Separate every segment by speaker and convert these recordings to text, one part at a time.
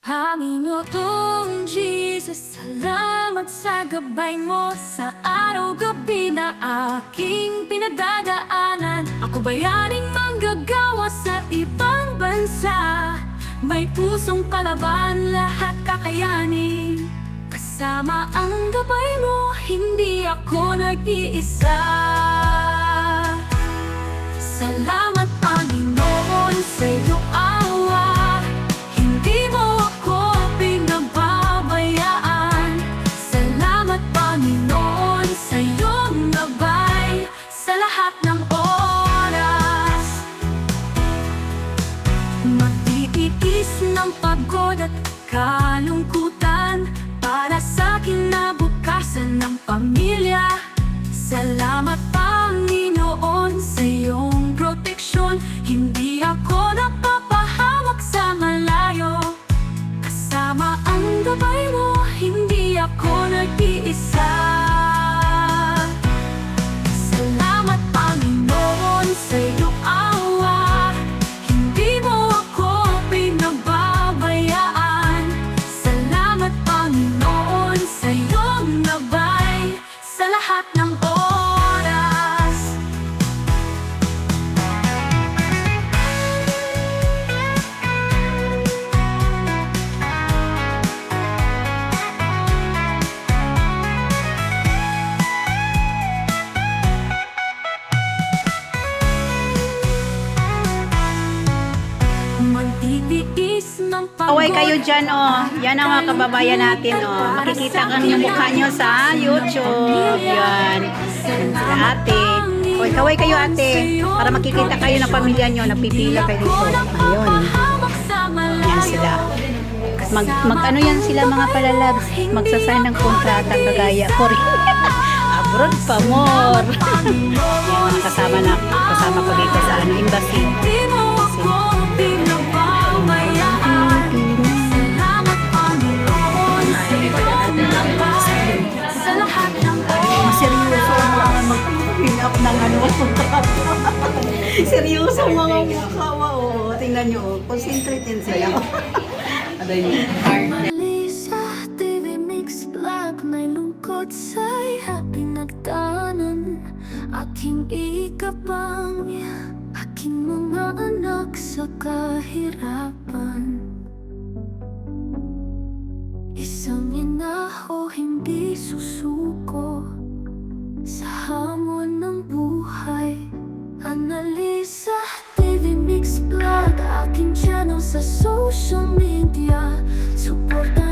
Speaker 1: Panginoong Jesus, salamat sa gabay mo Sa araw-gabi na aking pinagdadaanan Ako bayaning manggagawa sa ibang bansa? May pusong palaban, lahat kakayanin. Kasama ang gabay mo, hindi ako nag-iisa. Salamat Panginoon sa iyong ng pagod at kalungkutan. Para sa kinabukasan ng pamilya. Salamat Panginoon sa iyong proteksyon. Hindi ako napapahamak sa malayo. Kasama ang gabay mo, hindi ako nag-iisa. Salamat Panginoon sa iyong
Speaker 2: Kaway kayo dyan, oh. Yan ang mga kababayan natin, oh. Makikita kang yung mukha nyo sa YouTube. Yan. Ate. Kaway, kaway kayo ate. Para makikita kayo ng pamilya nyo. Nagpipila kayo dito. Ayun. Yan sila. Mag, mag ano yan sila mga palalabs. Magsasign ng kontrata kagaya rin. Abroad pa more. Kasama na kasama ko dito sa ano, embassy. Ang mga mukha. Oo, tingnan nyo. oh. Concentrate din sila.
Speaker 1: Lisa, TV Mix Vlog May lungkot sa'y happy nagtanan Aking ikapang Aking mga anak sa kahirapan Isang ina o hindi susuko Sa hamon sa social media. Suporta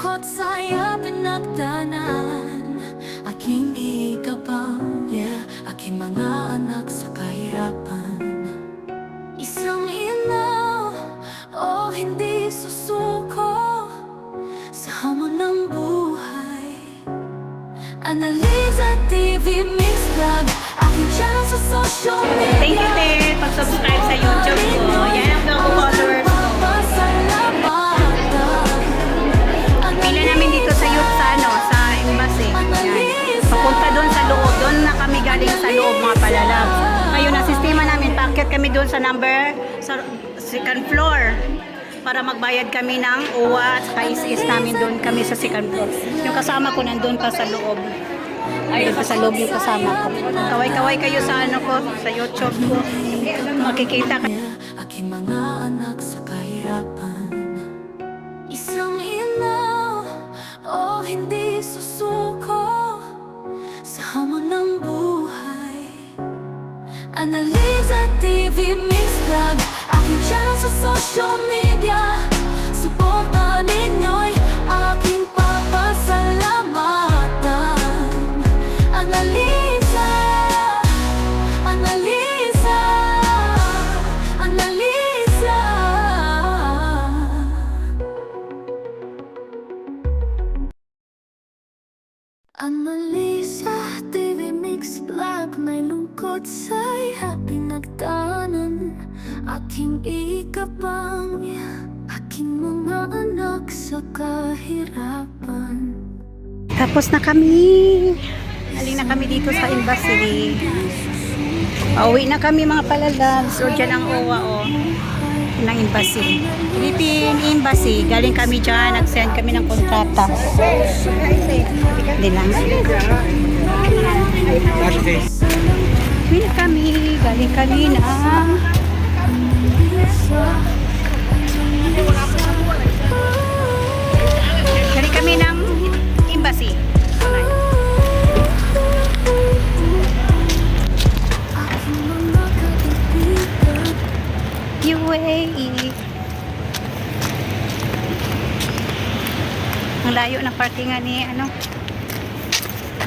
Speaker 1: Lungkot sa'yo pinagdanan Aking ikabang, yeah. Aking mga anak sa kahirapan Isang ina o hindi susuko. Sa hamon ng buhay. Analisa TV Mix Vlog. Aking channel sa social media
Speaker 2: Thank you, te. Pag-subscribe sa YouTube ko. Yan kami doon sa number, sa second floor para magbayad kami ng uwa at saka is namin doon kami sa second floor. Yung kasama ko nandun pa sa loob. Ayun pa sa loob yung kasama ko. Kaway-kaway kayo sa ano ko, sa YouTube ko. Makikita ka.
Speaker 1: Aking mga anak sa kahirapan Isang ina o hindi susuko Sa hamon ng buhay Vlog Aking channel sa social media Aking ikabang Aking mga anak sa kahirapan
Speaker 2: Tapos na kami. Galing na kami dito sa embassy. Pauwi na kami mga palalabs. O dyan ang OWA o. ng embassy. Philippine Embassy. Galing kami dyan. Nag-send kami ng kontrata. Hindi lang. Uwi kami. Galing kami na. Galing kami ng embassy. UAE. Ang layo ng parkingan ni ano.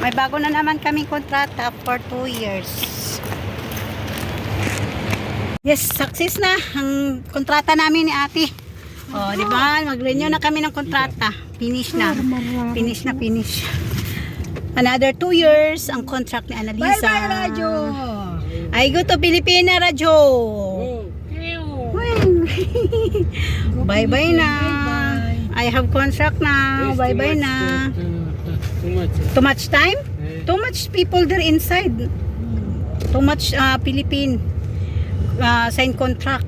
Speaker 2: May bago na naman kaming kontrata for 2 years. Yes, success na ang kontrata namin ni ate. Oh, di ba? Mag-renew na kami ng kontrata. Finish na. Finish na, finish. Another 2 years ang contract ni Annalisa. Bye-bye, Radyo! I go to Pilipina, Radyo! Bye-bye na. I have contract na. Bye-bye na. Too much time? Too much people there inside. Too much uh, Philippine uh, sign contract.